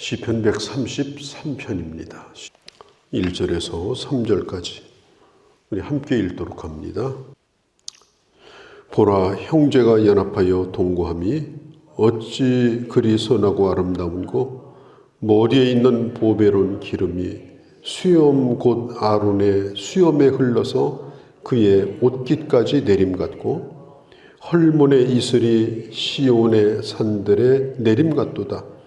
시편 133편입니다. 1절에서 3절까지 우리 함께 읽도록 합니다. 보라 형제가 연합하여 동거함이 어찌 그리 선하고 아름다운고 머리에 있는 보배로운 기름이 수염 곧 아론의 수염에 흘러서 그의 옷깃까지 내림 같고 헐몬의 이슬이 시온의 산들의 내림 같도다.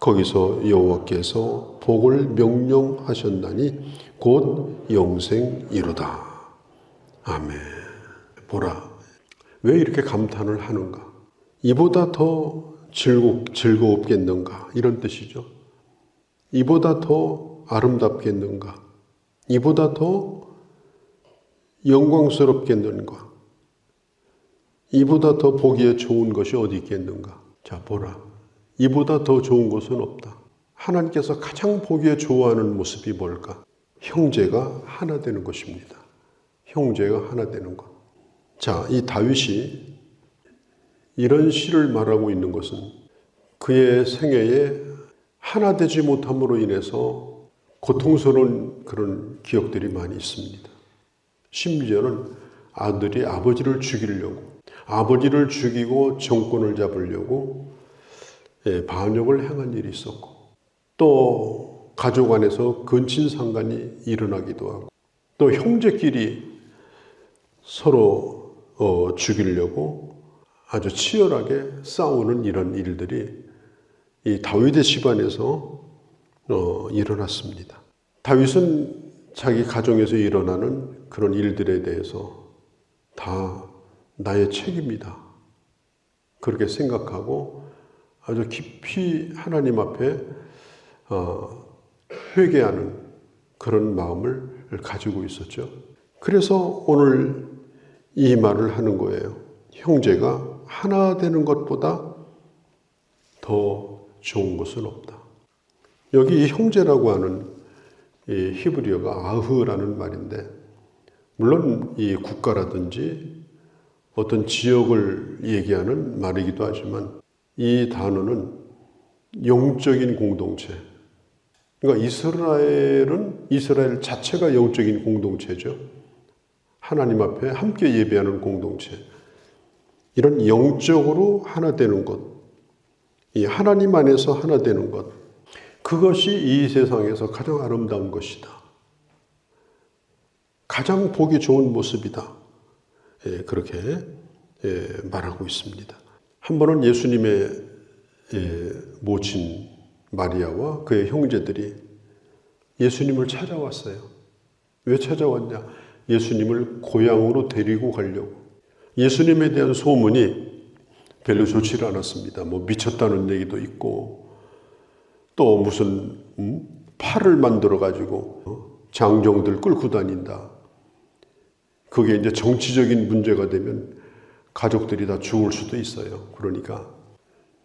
거기서 여호와께서 복을 명령하셨나니 곧 영생이로다. 아멘. 보라. 왜 이렇게 감탄을 하는가? 이보다 더 즐거, 즐거웠겠는가? 이런 뜻이죠. 이보다 더 아름답겠는가? 이보다 더 영광스럽겠는가? 이보다 더 보기에 좋은 것이 어디 있겠는가? 자, 보라. 이보다 더 좋은 것은 없다. 하나님께서 가장 보기에 좋아하는 모습이 뭘까? 형제가 하나 되는 것입니다. 형제가 하나 되는 것. 자, 이 다윗이 이런 시를 말하고 있는 것은 그의 생애에 하나 되지 못함으로 인해서 고통스러운 그런 기억들이 많이 있습니다. 심지어는 아들이 아버지를 죽이려고, 아버지를 죽이고 정권을 잡으려고 예, 반역을 행한 일이 있었고, 또 가족 안에서 근친 상간이 일어나기도 하고, 또 형제끼리 서로 어, 죽이려고 아주 치열하게 싸우는 이런 일들이 이 다윗의 집안에서 어, 일어났습니다. 다윗은 자기 가정에서 일어나는 그런 일들에 대해서 다 나의 책임이다. 그렇게 생각하고 아주 깊이 하나님 앞에 어, 회개하는 그런 마음을 가지고 있었죠. 그래서 오늘 이 말을 하는 거예요. 형제가 하나 되는 것보다 더 좋은 것은 없다. 여기 이 형제라고 하는 이 히브리어가 아흐라는 말인데, 물론 이 국가라든지 어떤 지역을 얘기하는 말이기도 하지만 이 단어는 영적인 공동체. 그러니까 이스라엘은 이스라엘 자체가 영적인 공동체죠. 하나님 앞에 함께 예배하는 공동체. 이런 영적으로 하나 되는 것. 이 하나님 안에서 하나 되는 것. 그것이 이 세상에서 가장 아름다운 것이다. 가장 보기 좋은 모습이다. 예, 그렇게 예, 말하고 있습니다. 한 번은 예수님의 예, 모친 마리아와 그의 형제들이 예수님을 찾아왔어요. 왜 찾아왔냐? 예수님을 고향으로 데리고 가려고. 예수님에 대한 소문이 별로 좋지를 않았습니다. 뭐 미쳤다는 얘기도 있고, 또 무슨 음? 팔을 만들어 가지고 어? 장정들 끌고 다닌다. 그게 이제 정치적인 문제가 되면 가족들이 다 죽을 수도 있어요. 그러니까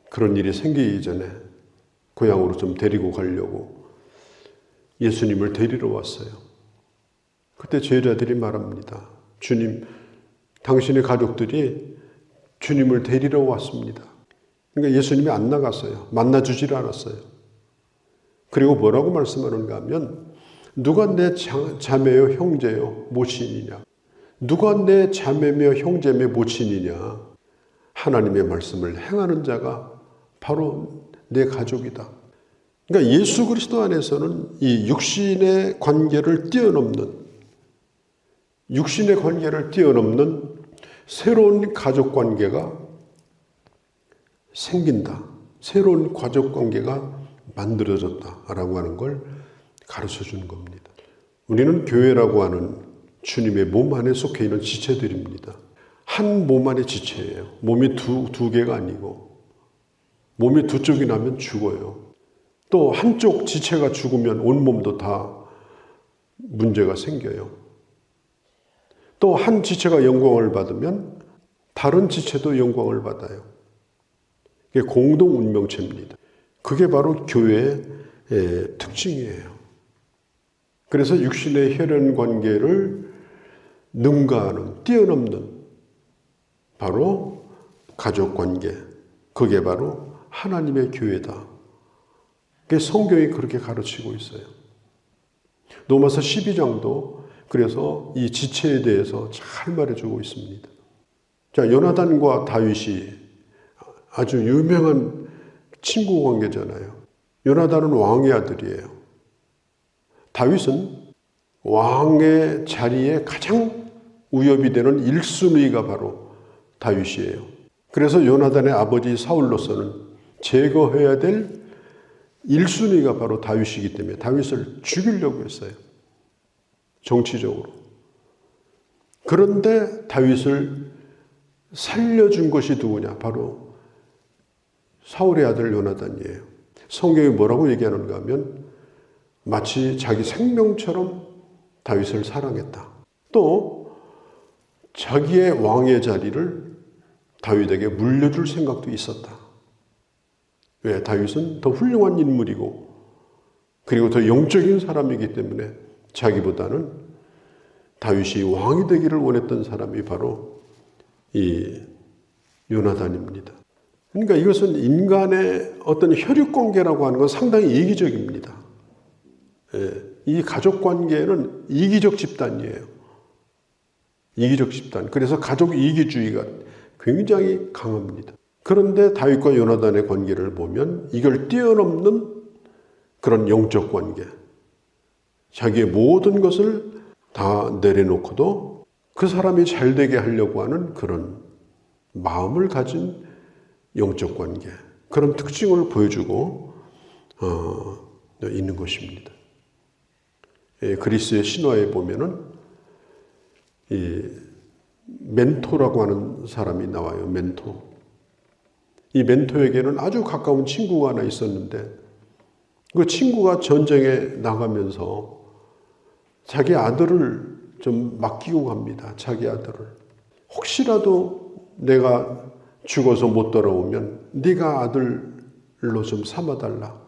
그런 일이 생기기 전에 고향으로 좀 데리고 가려고 예수님을 데리러 왔어요. 그때 제자들이 말합니다. 주님, 당신의 가족들이 주님을 데리러 왔습니다. 그러니까 예수님이 안 나갔어요. 만나주질 않았어요. 그리고 뭐라고 말씀하는가 하면, 누가 내 자매요, 형제요, 모친이냐? 누가 내 자매며 형제며 모친이냐? 하나님의 말씀을 행하는 자가 바로 내 가족이다. 그러니까 예수 그리스도 안에서는 이 육신의 관계를 뛰어넘는 육신의 관계를 뛰어넘는 새로운 가족 관계가 생긴다. 새로운 가족 관계가 만들어졌다라고 하는 걸 가르쳐 주는 겁니다. 우리는 교회라고 하는 주님의 몸 안에 속해 있는 지체들입니다. 한 몸 안의 지체예요. 몸이 두, 두 개가 아니고, 몸이 두 쪽이 나면 죽어요. 또 한쪽 지체가 죽으면 온 몸도 다 문제가 생겨요. 또 한 지체가 영광을 받으면 다른 지체도 영광을 받아요. 이게 공동 운명체입니다. 그게 바로 교회의 특징이에요. 그래서 육신의 혈연 관계를 능가하는, 뛰어넘는 바로 가족 관계. 그게 바로 하나님의 교회다. 그 성경이 그렇게 가르치고 있어요. 로마서 12장도 그래서 이 지체에 대해서 잘 말해주고 있습니다. 자, 요나단과 다윗이 아주 유명한 친구 관계잖아요. 요나단은 왕의 아들이에요. 다윗은 왕의 자리에 가장 위협이 되는 1순위가 바로 다윗이에요. 그래서 요나단의 아버지 사울로서는 제거해야 될 1순위가 바로 다윗이기 때문에 다윗을 죽이려고 했어요. 정치적으로. 그런데 다윗을 살려준 것이 누구냐? 바로 사울의 아들 요나단이에요. 성경이 뭐라고 얘기하는가 하면 마치 자기 생명처럼 다윗을 사랑했다. 또 자기의 왕의 자리를 다윗에게 물려줄 생각도 있었다. 왜? 다윗은 더 훌륭한 인물이고 그리고 더 영적인 사람이기 때문에 자기보다는 다윗이 왕이 되기를 원했던 사람이 바로 이 요나단입니다. 그러니까 이것은 인간의 어떤 혈육 관계라고 하는 건 상당히 이기적입니다. 예, 이 가족 관계는 이기적 집단이에요. 이기적 집단. 그래서 가족 이기주의가 굉장히 강합니다. 그런데 다윗과 요나단의 관계를 보면 이걸 뛰어넘는 그런 영적 관계. 자기의 모든 것을 다 내려놓고도 그 사람이 잘 되게 하려고 하는 그런 마음을 가진 영적 관계. 그런 특징을 보여주고 어, 있는 것입니다. 예, 그리스의 신화에 보면은 이 멘토라고 하는 사람이 나와요. 멘토. 이 멘토에게는 아주 가까운 친구가 하나 있었는데 그 친구가 전쟁에 나가면서 자기 아들을 좀 맡기고 갑니다. 자기 아들을. 혹시라도 내가 죽어서 못 돌아오면 네가 아들로 좀 삼아달라.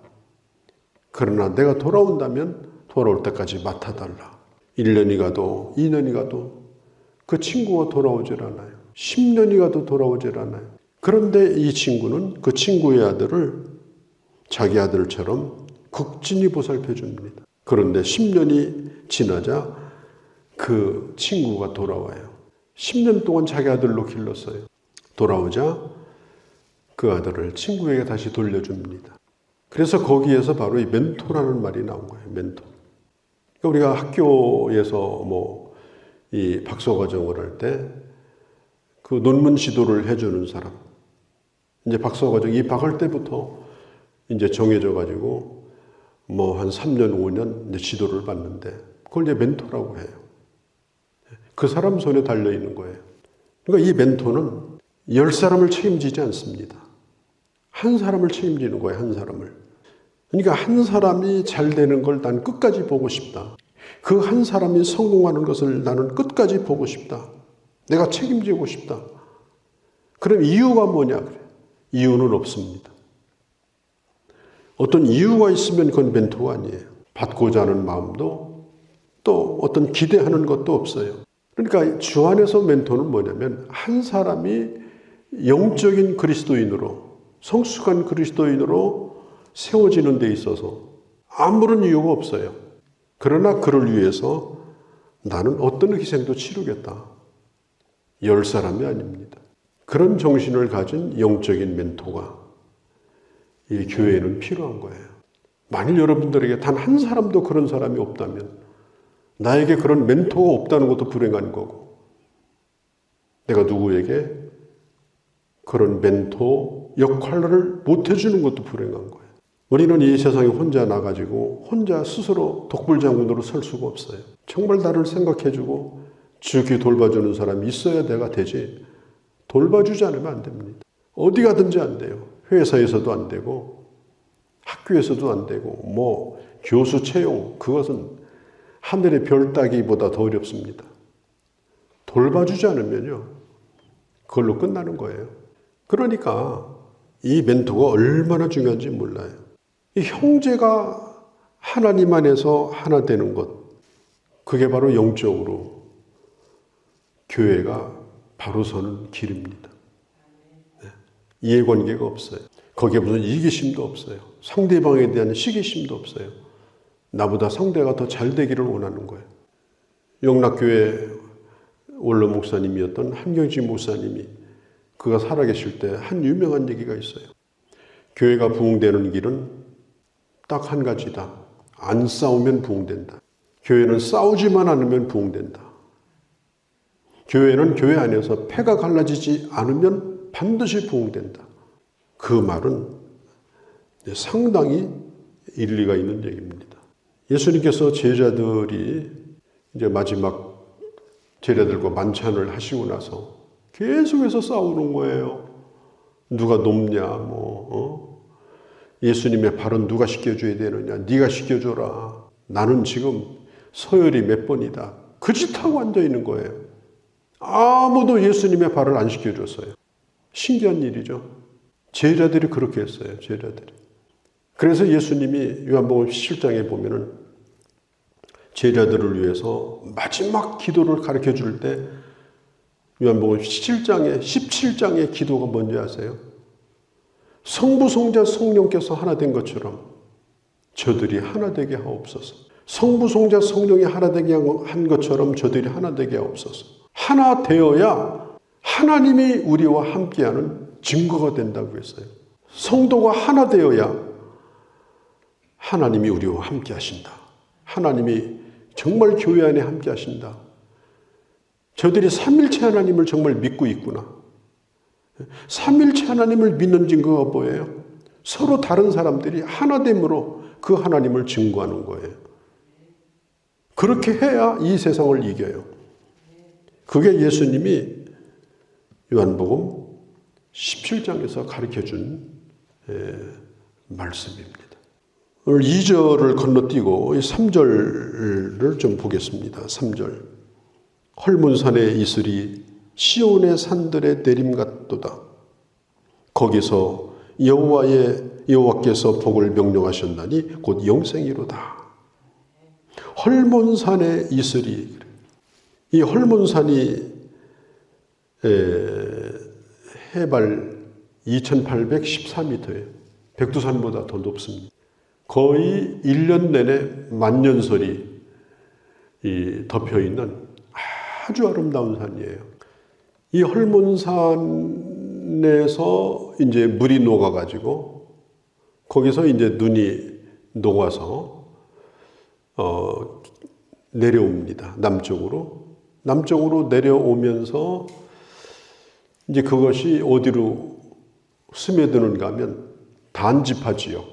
그러나 내가 돌아온다면 돌아올 때까지 맡아달라. 1년이 가도 2년이 가도 그 친구가 돌아오질 않아요. 10년이 가도 돌아오질 않아요. 그런데 이 친구는 그 친구의 아들을 자기 아들처럼 극진히 보살펴 줍니다. 그런데 10년이 지나자 그 친구가 돌아와요. 10년 동안 자기 아들로 길렀어요. 돌아오자 그 아들을 친구에게 다시 돌려줍니다. 그래서 거기에서 바로 이 멘토라는 말이 나온 거예요. 멘토. 그러니까 우리가 학교에서 뭐 이 박사 과정을 할 때 그 논문 지도를 해주는 사람. 이제 박사 과정 입학할 때부터 이제 정해져 가지고 뭐 한 3년, 5년 이제 지도를 받는데 그걸 이제 멘토라고 해요. 그 사람 손에 달려 있는 거예요. 그러니까 이 멘토는 열 사람을 책임지지 않습니다. 한 사람을 책임지는 거예요, 한 사람을. 그러니까 한 사람이 잘 되는 걸 난 끝까지 보고 싶다. 그 한 사람이 성공하는 것을 나는 끝까지 보고 싶다. 내가 책임지고 싶다. 그럼 이유가 뭐냐? 이유는 없습니다. 어떤 이유가 있으면 그건 멘토가 아니에요. 받고자 하는 마음도 또 어떤 기대하는 것도 없어요. 그러니까 주 안에서 멘토는 뭐냐면 한 사람이 영적인 그리스도인으로 성숙한 그리스도인으로 세워지는 데 있어서 아무런 이유가 없어요. 그러나 그를 위해서 나는 어떤 희생도 치르겠다. 열 사람이 아닙니다. 그런 정신을 가진 영적인 멘토가 이 교회에는 필요한 거예요. 만일 여러분들에게 단 한 사람도 그런 사람이 없다면 나에게 그런 멘토가 없다는 것도 불행한 거고 내가 누구에게 그런 멘토 역할을 못 해주는 것도 불행한 거예요. 우리는 이 세상에 혼자 나가지고 혼자 스스로 독불장군으로 설 수가 없어요. 정말 나를 생각해주고 지극히 돌봐주는 사람이 있어야 내가 되지. 돌봐주지 않으면 안 됩니다. 어디 가든지 안 돼요. 회사에서도 안 되고 학교에서도 안 되고 뭐 교수 채용 그것은 하늘의 별 따기보다 더 어렵습니다. 돌봐주지 않으면요. 그걸로 끝나는 거예요. 그러니까 이 멘토가 얼마나 중요한지 몰라요. 이 형제가 하나님 안에서 하나 되는 것, 그게 바로 영적으로 교회가 바로 서는 길입니다. 네. 이해관계가 없어요. 거기에 무슨 이기심도 없어요. 상대방에 대한 시기심도 없어요. 나보다 상대가 더 잘 되기를 원하는 거예요. 영락교회 원로 목사님이었던 한경지 목사님이 그가 살아계실 때 한 유명한 얘기가 있어요. 교회가 부흥되는 길은 딱 한 가지다. 안 싸우면 부흥된다. 교회는 싸우지만 않으면 부흥된다. 교회는 교회 안에서 패가 갈라지지 않으면 반드시 부흥된다. 그 말은 상당히 일리가 있는 얘기입니다. 예수님께서 제자들이 이제 마지막 제자들과 만찬을 하시고 나서 계속해서 싸우는 거예요. 누가 높냐, 뭐, 어? 예수님의 발은 누가 씻겨줘야 되느냐, 네가 씻겨줘라. 나는 지금 서열이 몇 번이다. 그 짓하고 앉아 있는 거예요. 아무도 예수님의 발을 안 씻겨줬어요. 신기한 일이죠. 제자들이 그렇게 했어요. 제자들이. 그래서 예수님이 요한복음 7장에 보면은 제자들을 위해서 마지막 기도를 가르쳐 줄 때 요한복음 17장에 17장의 기도가 뭔지 아세요? 성부 성자 성령께서 하나 된 것처럼 저들이 하나 되게 하옵소서. 성부 성자 성령이 하나 되게 한 것처럼 저들이 하나 되게 하옵소서. 하나 되어야 하나님이 우리와 함께하는 증거가 된다고 했어요. 성도가 하나 되어야 하나님이 우리와 함께 하신다. 하나님이 정말 교회 안에 함께 하신다. 저들이 삼일체 하나님을 정말 믿고 있구나. 삼일체 하나님을 믿는 증거가 뭐예요? 서로 다른 사람들이 하나됨으로 그 하나님을 증거하는 거예요. 그렇게 해야 이 세상을 이겨요. 그게 예수님이 요한복음 17장에서 가르쳐 준 말씀입니다. 오늘 2절을 건너뛰고 3절을 좀 보겠습니다. 3절. 헐문산의 이슬이 시온의 산들의 내림 같도다. 거기서 여호와의 여호와께서 복을 명령하셨나니 곧 영생이로다. 헐몬산의 이슬이 이 헐몬산이 해발 2814m예요. 백두산보다 더 높습니다. 거의 1년 내내 만년설이 덮여 있는 아주 아름다운 산이에요. 이 헐몬산에서 이제 물이 녹아가지고 거기서 이제 눈이 녹아서 어, 내려옵니다. 남쪽으로. 남쪽으로 내려오면서 이제 그것이 어디로 스며드는가 하면 단지파 지역,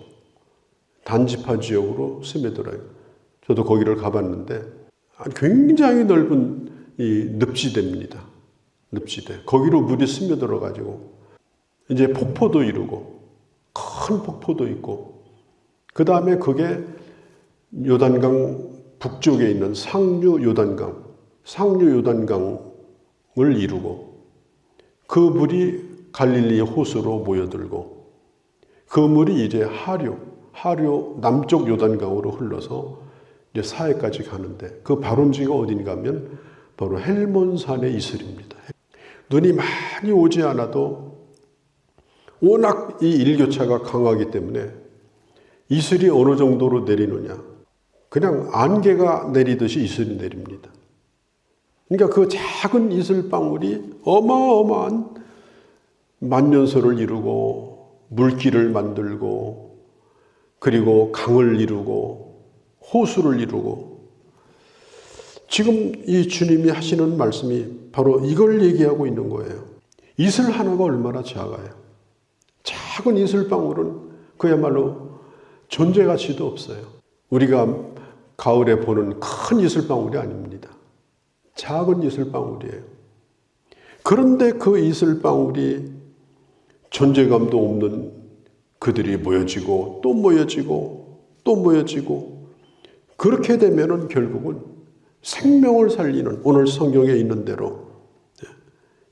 단지파 지역으로 스며들어요. 저도 거기를 가봤는데 굉장히 넓은 이 늪지대입니다. 늪지대. 거기로 물이 스며들어 가지고 이제 폭포도 이루고 큰 폭포도 있고 그 다음에 그게 요단강 북쪽에 있는 상류 요단강, 상류 요단강을 이루고 그 물이 갈릴리 호수로 모여들고 그 물이 이제 하류, 하류 남쪽 요단강으로 흘러서 이제 사해까지 가는데 그 발원지가 어딘가 하면 바로 헬몬산의 이슬입니다. 눈이 많이 오지 않아도 워낙 이 일교차가 강하기 때문에 이슬이 어느 정도로 내리느냐. 그냥 안개가 내리듯이 이슬이 내립니다. 그러니까 그 작은 이슬방울이 어마어마한 만년설을 이루고 물길을 만들고 그리고 강을 이루고 호수를 이루고 지금 이 주님이 하시는 말씀이 바로 이걸 얘기하고 있는 거예요. 이슬 하나가 얼마나 작아요. 작은 이슬방울은 그야말로 존재 가치도 없어요. 우리가 가을에 보는 큰 이슬방울이 아닙니다. 작은 이슬방울이에요. 그런데 그 이슬방울이 존재감도 없는 그들이 모여지고 또 모여지고 또 모여지고 그렇게 되면은 결국은 생명을 살리는 오늘 성경에 있는 대로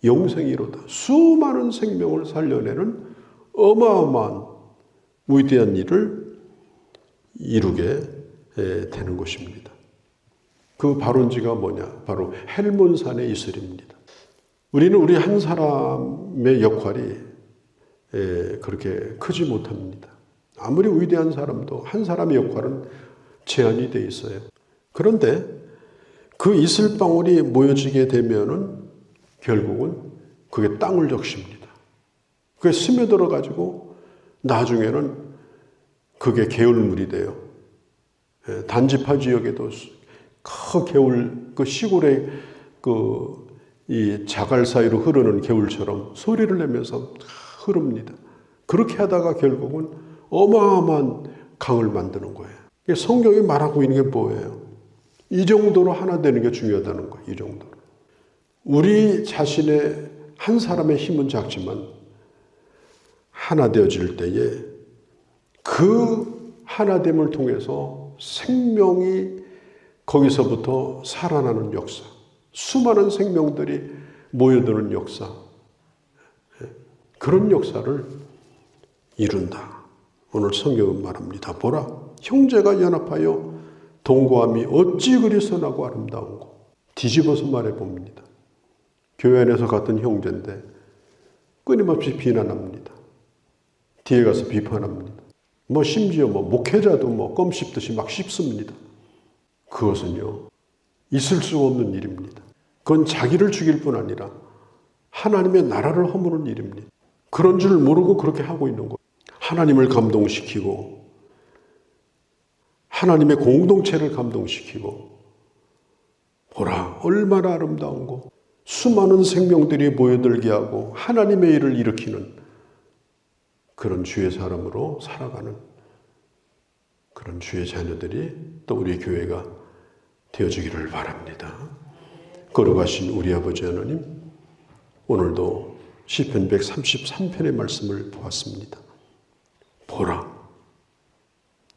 영생이로다. 수많은 생명을 살려내는 어마어마한 위대한 일을 이루게 되는 것입니다. 그 발원지가 뭐냐? 바로 헬몬산의 이슬입니다. 우리는 우리 한 사람의 역할이 그렇게 크지 못합니다. 아무리 위대한 사람도 한 사람의 역할은 제한이 돼 있어요. 그런데 그 이슬방울이 모여지게 되면은 결국은 그게 땅을 적십니다. 그게 스며들어 가지고 나중에는 그게 개울물이 돼요. 예, 단지파 지역에도 큰 개울 그 시골의 그이 자갈 사이로 흐르는 개울처럼 소리를 내면서 흐릅니다. 그렇게 하다가 결국은 어마어마한 강을 만드는 거예요. 성경이 말하고 있는 게 뭐예요? 이 정도로 하나 되는 게 중요하다는 거예요. 이 정도로. 우리 자신의 한 사람의 힘은 작지만 하나 되어질 때에 그 하나됨을 통해서 생명이 거기서부터 살아나는 역사, 수많은 생명들이 모여드는 역사, 그런 역사를 이룬다. 오늘 성경은 말합니다. 보라, 형제가 연합하여 동거함이 어찌 그리 선하고 아름다운고. 뒤집어서 말해 봅니다. 교회 안에서 같은 형제인데 끊임없이 비난합니다. 뒤에 가서 비판합니다. 뭐 심지어 뭐 목회자도 뭐 껌 씹듯이 막 씹습니다. 그것은요 있을 수 없는 일입니다. 그건 자기를 죽일 뿐 아니라 하나님의 나라를 허무는 일입니다. 그런 줄 모르고 그렇게 하고 있는 거예요. 하나님을 감동시키고 하나님의 공동체를 감동시키고 보라 얼마나 아름다운고 수많은 생명들이 모여들게 하고 하나님의 일을 일으키는 그런 주의 사람으로 살아가는 그런 주의 자녀들이 또 우리 교회가 되어주기를 바랍니다. 걸어가신 우리 아버지 하나님, 오늘도 시편 133편의 말씀을 보았습니다. 보라,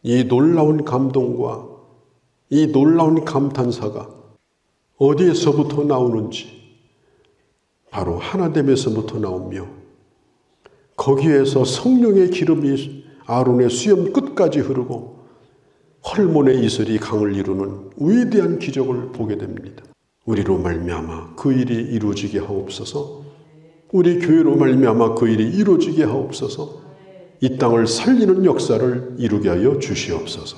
이 놀라운 감동과 이 놀라운 감탄사가 어디에서부터 나오는지 바로 하나됨에서부터 나오며 거기에서 성령의 기름이 아론의 수염 끝까지 흐르고 헐몬의 이슬이 강을 이루는 위대한 기적을 보게 됩니다. 우리로 말미암아 그 일이 이루어지게 하옵소서. 우리 교회로 말미암아 그 일이 이루어지게 하옵소서. 이 땅을 살리는 역사를 이루게 하여 주시옵소서.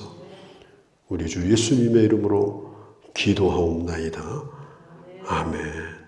우리 주 예수님의 이름으로 기도하옵나이다. 아멘.